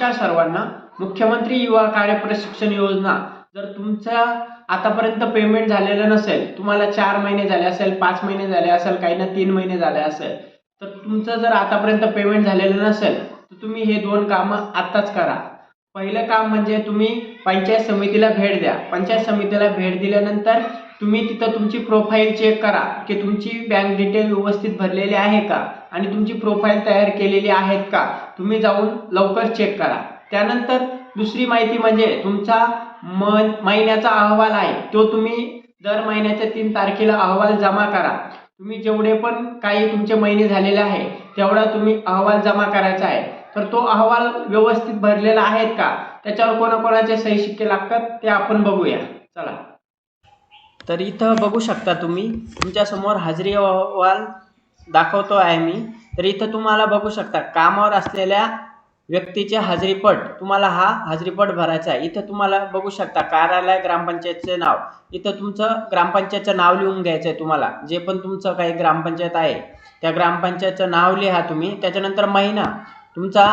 नमस्कार सर्वांना. मुख्यमंत्री युवा कार्य प्रशिक्षण योजना. जर तुमचा आतापर्यंत पेमेंट झालेलं नसेल तुम्हाला चार महिने झाले असेल पाच महिने झाले असेल काही ना तीन महिने झाले असेल तर तुमचं जर आतापर्यंत पेमेंट झालेलं नसेल तर तुम्ही हे दोन कामं आत्ताच करा. पहिलं काम म्हणजे तुम्ही पंचायत समितीला भेट द्या. पंचायत समितीला भेट दिल्यानंतर तुम्ही तिथं तुमची प्रोफाईल चेक करा की तुमची बँक डिटेल व्यवस्थित भरलेली आहे का? आणि तुमची प्रोफाईल तयार केलेली आहेत का? तुम्ही जाऊन लवकर चेक करा. त्यानंतर दुसरी माहिती म्हणजे तुमचा म महिन्याचा अहवाल आहे. तो तुम्ही दर महिन्याच्या तीन तारखेला अहवाल जमा करा. तुम्ही जेवढे पण काही तुमचे महिने झालेले आहे तेवढा तुम्ही अहवाल जमा करायचा आहे. तर तो अहवाल व्यवस्थित भरलेला आहेत का? त्याच्यावर कोणाकोणाचे सही शिक्के लागतात ते आपण बघूया. चला. तर इथं बघू शकता तुम्ही तुमच्यासमोर हजेरी अहवाल दाखवतो आहे मी. तर इथं तुम्हाला बघू शकता कामावर असलेल्या व्यक्तीचे हजरीपट तुम्हाला हा हजरीपट भरायचा आहे. इथं तुम्हाला बघू शकता कार्यालय ग्रामपंचायतचे नाव. इथं तुमचं ग्रामपंचायतचं नाव लिहून घ्यायचं आहे तुम्हाला. जे पण तुमचं काही ग्रामपंचायत आहे त्या ग्रामपंचायतचं नाव लिहा तुम्ही. त्याच्यानंतर महिना. तुमचा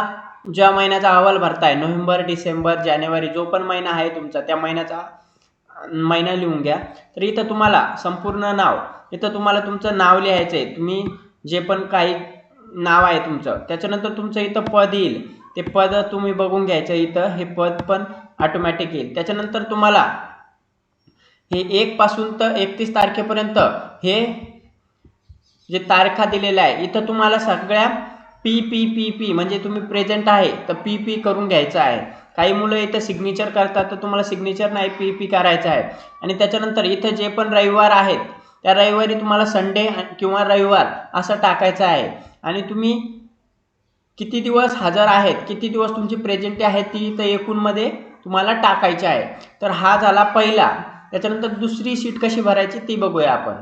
ज्या महिन्याचा अहवाल भरताय नोव्हेंबर डिसेंबर जानेवारी जो पण महिना आहे तुमचा त्या महिन्याचा महिना लिहून घ्या. तर इथं तुम्हाला संपूर्ण नाव इथं तुम्हाला तुमचं नाव लिहायचं आहे तुम्ही जे पण काही नाव आहे तुमचं त्याच्यानंतर तुमचं इथं पद येईल. ते पद तुम्ही बघून घ्यायचं इथं हे पद पण ऑटोमॅटिक येईल. त्याच्यानंतर तुम्हाला हे एक पासून तर एकतीस तारखेपर्यंत हे जे तारखा दिलेल्या आहे इथं तुम्हाला सगळ्या पी पी पी पी म्हणजे तुम्ही प्रेझेंट आहे तर पी पी करून घ्यायचं आहे. काही मुलं इथं सिग्नेचर करतात तर तुम्हाला सिग्नेचर नाही पी पी करायचं आहे. आणि त्याच्यानंतर इथं जे पण रविवार आहेत त्या रविवारी तुम्हाला संडे किंवा रविवार असं टाकायचं आहे. आणि तुम्ही किती दिवस हजर आहेत किती दिवस तुमची प्रेझेंटी आहे ती इथं एकूणमध्ये तुम्हाला टाकायची आहे. तर हा झाला पहिला. त्याच्यानंतर दुसरी सीट कशी भरायची ती बघूया आपण.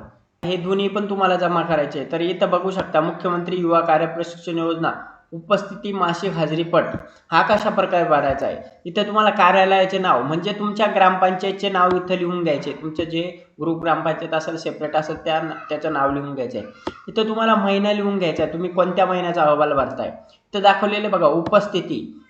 हे दोन्ही पण तुम्हाला जमा करायचे तर इथं बघू शकता मुख्यमंत्री युवा कार्य प्रशिक्षण योजना. उपस्थिती मासिक हजेरीपट. हा कशा प्रकारे भरायचा आहे? इथं तुम्हाला कार्यालयाचे नाव म्हणजे तुमच्या ग्रामपंचायतचे नाव इथं लिहून घ्यायचे. तुमचं जे ग्रुप ग्रामपंचायत असेल सेपरेट असेल त्या त्याचं नाव लिहून घ्यायचं आहे. इथं तुम्हाला महिना लिहून घ्यायचा आहे. तुम्ही कोणत्या महिन्याचा अहवाल भरताय? इथं दाखवलेले बघा उपस्थिती.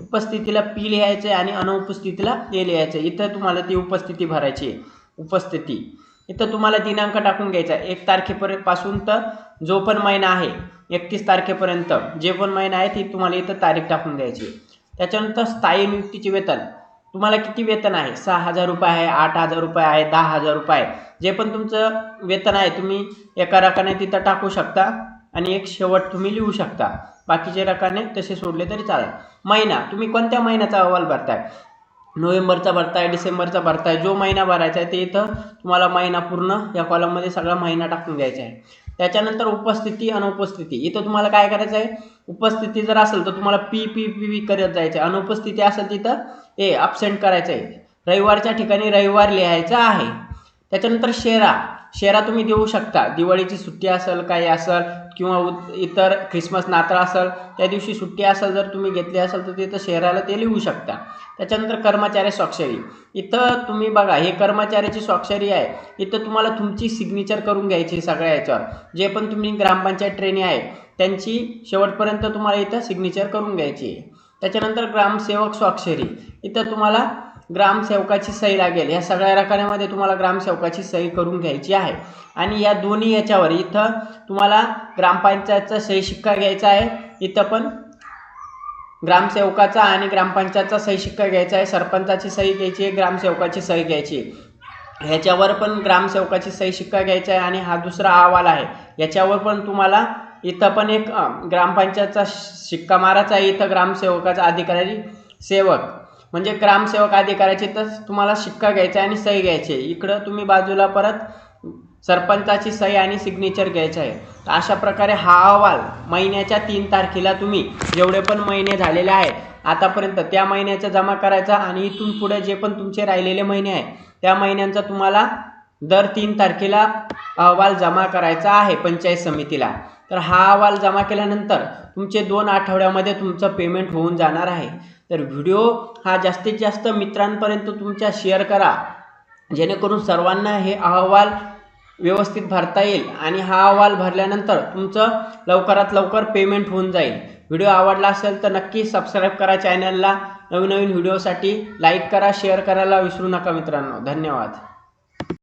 उपस्थितीला पी लिहायचं आहे आणि अनुपस्थितीला ए लिहायचं आहे. इथं तुम्हाला ती उपस्थिती भरायची आहे. उपस्थिती. इथं तुम्हाला दिनांक टाकून घ्यायचा आहे. एक तारखेपर्यंत पासून तर जो पण महिना आहे एकतीस तारखेपर्यंत जे पण महिना आहे ती तुम्हाला इथं तारीख टाकून द्यायची त्याच्यानंतर स्थायी नियुक्तीचे वेतन. तुम्हाला किती वेतन आहे? सहा हजार रुपये आहे आठ हजार रुपये आहे दहा हजार रुपये आहे. जे पण तुमचं वेतन आहे तुम्ही एका रकाने तिथं टाकू शकता आणि एक शेवट तुम्ही लिहू शकता. बाकीचे रकाने तसे सोडले तरी चालेल. महिना तुम्ही कोणत्या महिन्याचा अहवाल भरताय? नोव्हेंबरचा भरताय डिसेंबरचा भरताय जो महिना भरायचा आहे ते इथं तुम्हाला महिना पूर्ण या कॉलममध्ये सगळा महिना टाकून द्यायचा आहे. त्याच्यानंतर उपस्थिती अनुपस्थिती इथं तुम्हाला काय करायचं आहे? उपस्थिती जर असेल तर तुम्हाला पी पी पी पी करत जायचं आहे. अनुपस्थिती असेल तिथं ए अपसेंट करायचं आहे. रविवारच्या ठिकाणी रविवार लिहायचा आहे. त्याच्यानंतर शेरा. शेरा तुम्ही देऊ शकता. दिवाळीची सुट्टी असेल काही असेल किंवा इतर ख्रिसमस नाताळ असेल त्या दिवशी सुट्टी असेल जर तुम्ही घेतली असेल तर तिथं शेराला ते लिहू शकता. त्याच्यानंतर कर्मचारी स्वाक्षरी. इथं तुम्ही बघा हे कर्मचाऱ्याची स्वाक्षरी आहे. इथं तुम्हाला तुमची सिग्नेचर करून घ्यायची सगळ्या याच्यावर. जे पण तुम्ही ग्रामपंचायत ट्रेनी आहे त्यांची शेवटपर्यंत तुम्हाला इथं सिग्नेचर करून घ्यायची आहे. त्याच्यानंतर ग्रामसेवक स्वाक्षरी. इथं तुम्हाला ग्रामसेवकाची सही लागेल. या सगळ्या रकान्यामध्ये तुम्हाला ग्रामसेवकाची सही करून घ्यायची आहे. आणि या दोन्ही याच्यावर इथं तुम्हाला ग्रामपंचायतचा सही शिक्का घ्यायचा आहे. इथं पण ग्रामसेवकाचा आणि ग्रामपंचायतचा सही शिक्का घ्यायचा आहे. सरपंचाची सही घ्यायची आहे ग्रामसेवकाची सही घ्यायची आहे. ह्याच्यावर पण ग्रामसेवकाची सही शिक्का घ्यायचा आहे आणि हा दुसरा अहवाल आहे. याच्यावर पण तुम्हाला इथं पण एक ग्रामपंचायतचा शिक्का मारायचा आहे. इथं ग्रामसेवकाचा अधिकारी सेवक. म्हणजे ग्रामसेवक अधिकाऱ्याची तर तुम्हाला शिक्का घ्यायचा आहे आणि सही घ्यायची आहे. इकडं तुम्ही बाजूला परत सरपंचाची सही आणि सिग्नेचर घ्यायचं आहे. तर अशा प्रकारे हा अहवाल महिन्याच्या तीन तारखेला तुम्ही जेवढे पण महिने झालेले आहेत आतापर्यंत त्या महिन्याचा जमा करायचा आणि इथून पुढे जे पण तुमचे राहिलेले महिने आहेत त्या महिन्यांचा तुम्हाला दर तीन तारखेला अहवाल जमा करायचा आहे पंचायत समितीला. तर हा अहवाल जमा केल्यानंतर तुमचे दोन आठवड्यामध्ये तुमचं पेमेंट होऊन जाणार आहे. तर व्हिडिओ हा जास्तीत जास्त मित्रांपर्यंत तुमच्या शेअर करा. जेणेकरून सर्वांना हे अहवाल व्यवस्थित भरता येईल आणि हा अहवाल भरल्यानंतर तुमचं लवकरात लवकर पेमेंट होऊन जाईल. व्हिडिओ आवडला असेल तर नक्की सबस्क्राईब करा चॅनलला. नवीन नवीन व्हिडिओसाठी लाईक करा शेअर करायला विसरू नका मित्रांनो. धन्यवाद.